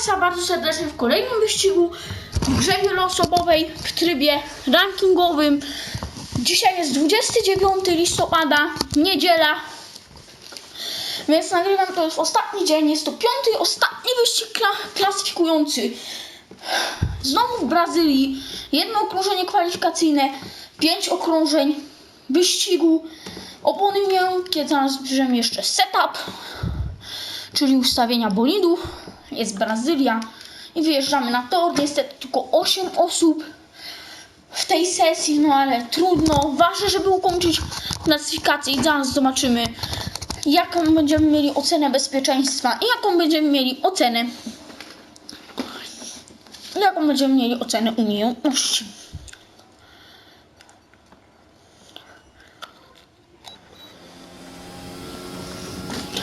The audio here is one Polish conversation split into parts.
Państwa bardzo serdecznie w kolejnym wyścigu w grze wieloosobowej w trybie rankingowym. Dzisiaj jest 29 listopada, niedziela, więc nagrywam to już ostatni dzień. Jest to piąty ostatni wyścig kla- klasyfikujący. Znowu w Brazylii, jedno okrążenie kwalifikacyjne, pięć okrążeń wyścigu. Opony miękkie, zaraz bierzemy jeszcze setup czyli ustawienia bolidu. Jest Brazylia i wyjeżdżamy na tor. Niestety tylko 8 osób w tej sesji, no ale trudno. Ważne, żeby ukończyć klasyfikację i zaraz zobaczymy, jaką będziemy mieli ocenę bezpieczeństwa i jaką będziemy mieli ocenę jaką będziemy mieli ocenę umiejętności.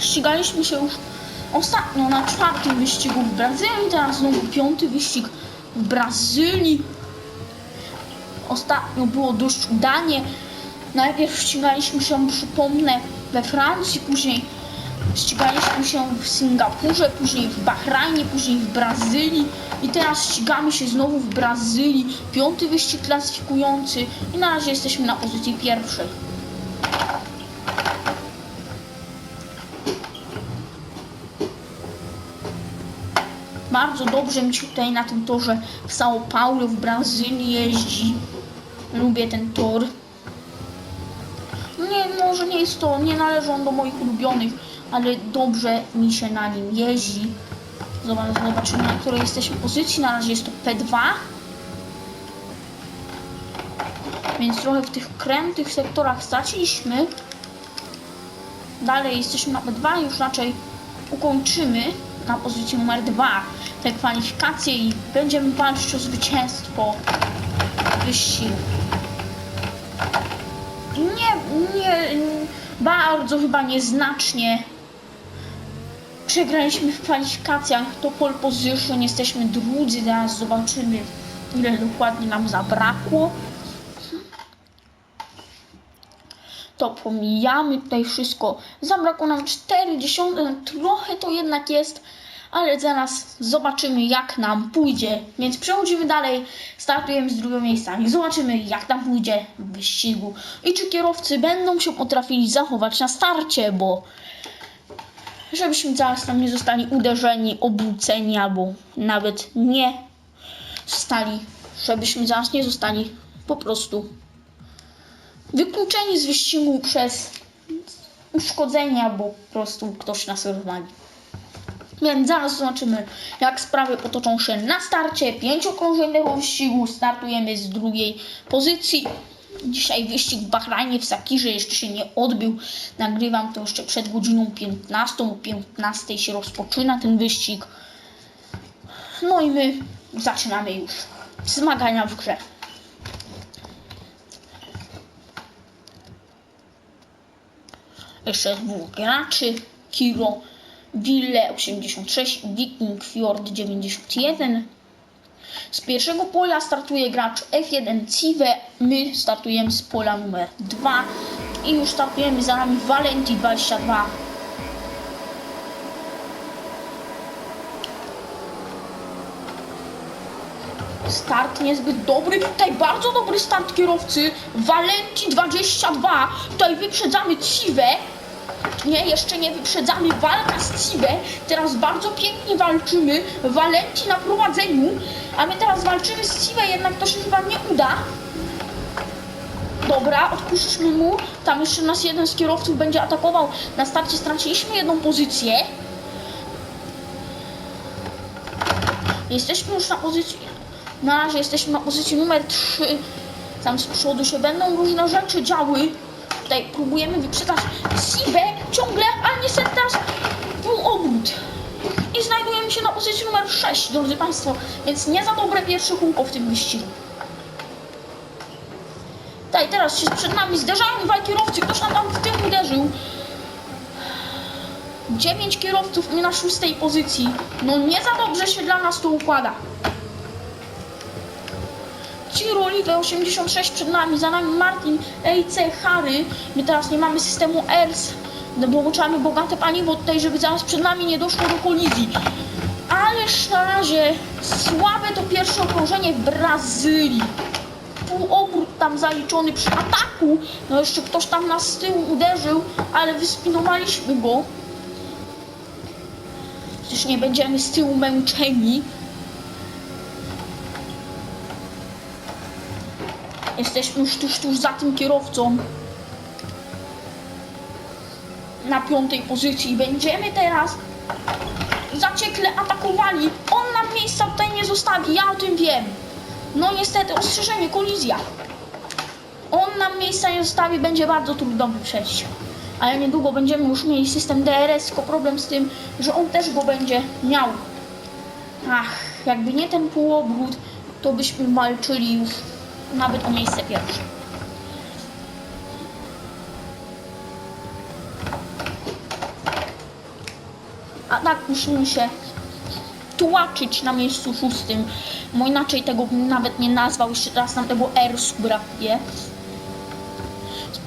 ścigaliśmy się już ostatnio na czwartym wyścigu w Brazylii, teraz znowu piąty wyścig w Brazylii. Ostatnio było dość udanie. Najpierw ścigaliśmy się, przypomnę, we Francji, później ścigaliśmy się w Singapurze, później w Bahrajnie, później w Brazylii i teraz ścigamy się znowu w Brazylii. Piąty wyścig klasyfikujący i na razie jesteśmy na pozycji pierwszej. Bardzo dobrze mi się tutaj na tym torze w São Paulo w Brazylii jeździ. Lubię ten tor. Nie, może nie jest to, nie należy on do moich ulubionych, ale dobrze mi się na nim jeździ. Zobacz- Zobaczymy na której jesteśmy pozycji. Na razie jest to P2. Więc trochę w tych krętych sektorach straciliśmy. Dalej jesteśmy na P2 już raczej ukończymy na pozycji numer 2 te kwalifikacje i będziemy walczyć o zwycięstwo wyścigu. Nie, nie, bardzo chyba nieznacznie przegraliśmy w kwalifikacjach to pole position, jesteśmy drudzy, teraz zobaczymy ile dokładnie nam zabrakło. To pomijamy tutaj wszystko. Zabrakło nam 40, trochę to jednak jest, ale zaraz zobaczymy jak nam pójdzie. Więc przechodzimy dalej, startujemy z drugiego miejsca i zobaczymy jak nam pójdzie w wyścigu. I czy kierowcy będą się potrafili zachować na starcie, bo żebyśmy zaraz tam nie zostali uderzeni, obróceni albo nawet nie zostali, żebyśmy zaraz nie zostali po prostu wykluczeni z wyścigu przez uszkodzenia, bo po prostu ktoś nas rozwali. Więc zaraz zobaczymy, jak sprawy potoczą się na starcie. Tego wyścigu. Startujemy z drugiej pozycji. Dzisiaj wyścig w Bahrajnie w Sakirze jeszcze się nie odbył. Nagrywam to jeszcze przed godziną 15. O 15 się rozpoczyna ten wyścig. No i my zaczynamy już zmagania w grze. Jeszcze dwóch graczy, Kiro Ville 86 i Viking Fjord 91. Z pierwszego pola startuje gracz F1 Cive, my startujemy z pola numer 2 i już startujemy za nami Valenti 22. Start niezbyt dobry, tutaj bardzo dobry start kierowcy, Valenti 22, tutaj wyprzedzamy Cive, nie, jeszcze nie wyprzedzamy, walka z Cive, teraz bardzo pięknie walczymy, Valenti na prowadzeniu, a my teraz walczymy z Cive, jednak to się chyba nie uda. Dobra, odpuśćmy mu, tam jeszcze nas jeden z kierowców będzie atakował, na starcie straciliśmy jedną pozycję. Jesteśmy już na pozycji, na razie jesteśmy na pozycji numer 3. Tam z przodu się będą różne rzeczy działy. Tutaj próbujemy wyprzedzać Sibę ciągle, ale niestety teraz był obrót. I znajdujemy się na pozycji numer 6, drodzy Państwo. Więc nie za dobre pierwsze kółko w tym wyścigu. Tutaj teraz się przed nami zderzają dwaj kierowcy. Ktoś nam tam w tył uderzył. Dziewięć kierowców, my na szóstej pozycji. No nie za dobrze się dla nas to układa. Ciro Live 86 przed nami, za nami Martin EIC Harry. My teraz nie mamy systemu ERS, no bo trzeba bogate paliwo tutaj, żeby zaraz przed nami nie doszło do kolizji. Ależ na Słabe to pierwsze okrążenie w Brazylii. Półobrót tam zaliczony przy ataku. No jeszcze ktoś tam nas z tyłu uderzył, ale wyspinowaliśmy go. Przecież nie będziemy z tyłu męczeni. Jesteśmy już tuż, tuż za tym kierowcą. Na piątej pozycji. Będziemy teraz zaciekle atakowali. On nam miejsca tutaj nie zostawi, ja o tym wiem. No niestety, ostrzeżenie, kolizja. On nam miejsca nie zostawi, będzie bardzo trudno wyprzedzić. Ale niedługo będziemy już mieli system DRS, tylko problem z tym, że on też go będzie miał. Ach, jakby nie ten półobrót, to byśmy walczyli już nawet o miejsce pierwsze. A tak musimy się tłaczyć na miejscu szóstym, bo inaczej tego bym nawet nie nazwał, jeszcze teraz nam tego R brakuje.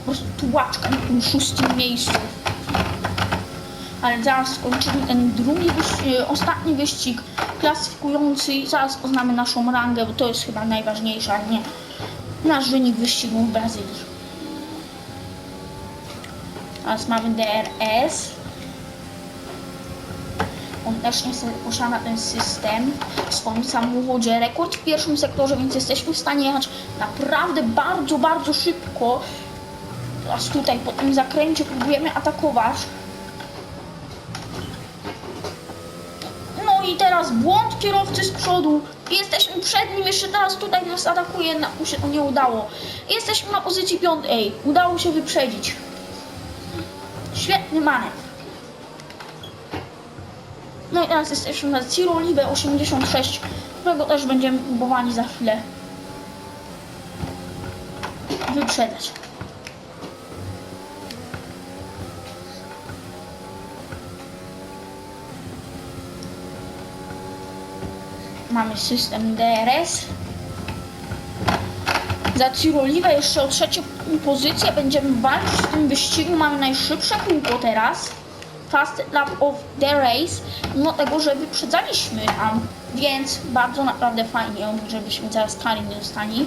Po prostu na tym szóstym miejscu. Ale zaraz skończymy ten drugi, e, ostatni wyścig klasyfikujący i zaraz poznamy naszą rangę, bo to jest chyba najważniejsze, nie nasz wynik wyścigu w Brazylii. Teraz mamy DRS. On też niestety posiada ten system w swoim samochodzie. Rekord w pierwszym sektorze, więc jesteśmy w stanie jechać naprawdę bardzo, bardzo szybko. Teraz tutaj po tym zakręcie próbujemy atakować. No i teraz błąd kierowcy z przodu. Jesteśmy przed nim, jeszcze teraz tutaj nas atakuje, na, mu się to nie udało. Jesteśmy na pozycji piątej. Udało się wyprzedzić. Świetny manewr. No i teraz jesteśmy na Ciro Libe 86, którego też będziemy próbowali za chwilę wyprzedać. Mamy system DRS. Za Ciro Libe jeszcze o trzecią pozycję będziemy walczyć w tym wyścigu. Mamy najszybsze kółko teraz fast lap of the race, mimo tego, że wyprzedzaliśmy tam, więc bardzo naprawdę fajnie, żebyśmy teraz kali nie dostali.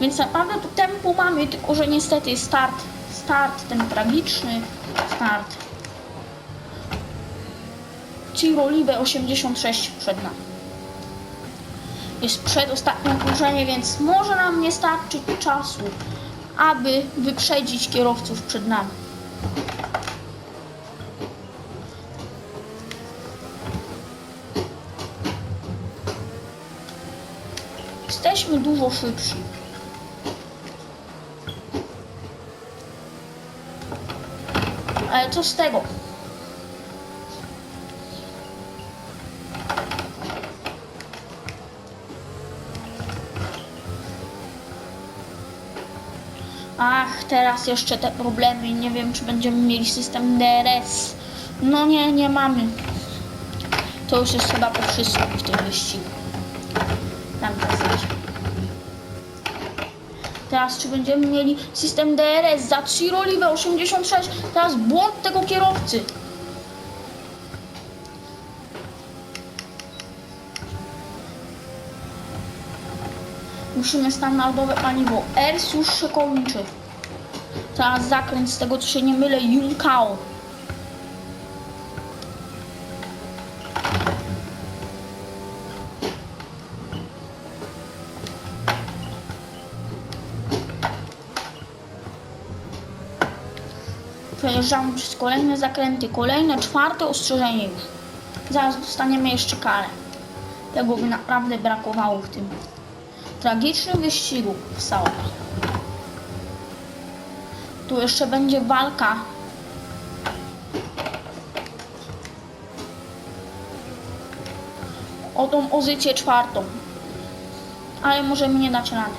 Więc naprawdę tempo mamy, tylko że niestety start, start ten tragiczny start. Ciro Libe 86 przed nami. Jest przedostatnie okrążenie, więc może nam nie starczyć czasu, aby wyprzedzić kierowców przed nami. Jesteśmy dużo szybsi. Ale co z tego? Ach, teraz jeszcze te problemy. Nie wiem, czy będziemy mieli system DRS. No nie, nie mamy. To już jest chyba po wszystkim w tym wyścigu. Tam teraz czy będziemy mieli system DRS za 3 roliwe 86. Teraz błąd tego kierowcy. Musimy standardowe paliwo. ERS już się kończy. Teraz zakręt z tego co się nie mylę Junkao. Przejeżdżamy przez kolejne zakręty, kolejne czwarte ostrzeżenie już. Zaraz dostaniemy jeszcze karę. Tego by naprawdę brakowało w tym tragicznym wyścigu w Saudi. Tu jeszcze będzie walka. O tą pozycję czwartą. Ale możemy nie dać rady.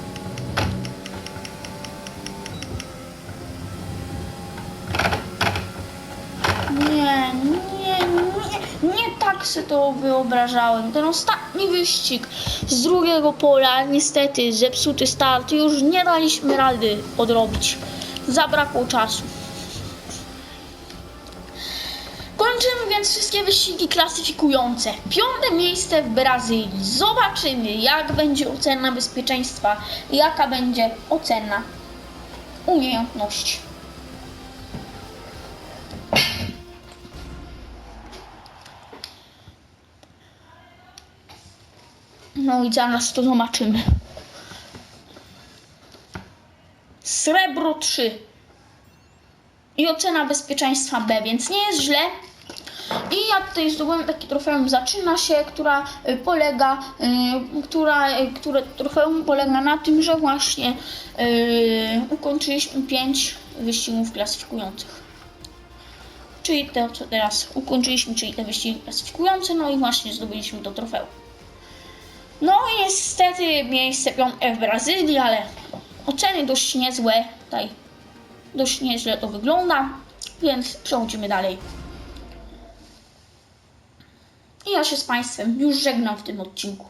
Nie, nie, nie, nie tak sobie to wyobrażałem. Ten ostatni wyścig z drugiego pola, niestety zepsuty start, już nie daliśmy rady odrobić. Zabrakło czasu. Kończymy więc wszystkie wyścigi klasyfikujące. Piąte miejsce w Brazylii. Zobaczymy, jak będzie ocena bezpieczeństwa, jaka będzie ocena umiejętności. No i zaraz to zobaczymy. Srebro 3 i ocena bezpieczeństwa B, więc nie jest źle. I ja tutaj zdobyłem taki trofeum Zaczyna się, która y, polega, y, która, y, które trofeum polega na tym, że właśnie y, ukończyliśmy 5 wyścigów klasyfikujących. Czyli to, co teraz ukończyliśmy, czyli te wyścigi klasyfikujące, no i właśnie zdobyliśmy to trofeum. No niestety miejsce piąte w Brazylii, ale oceny dość niezłe. Tutaj dość nieźle to wygląda, więc przechodzimy dalej. I ja się z Państwem już żegnam w tym odcinku.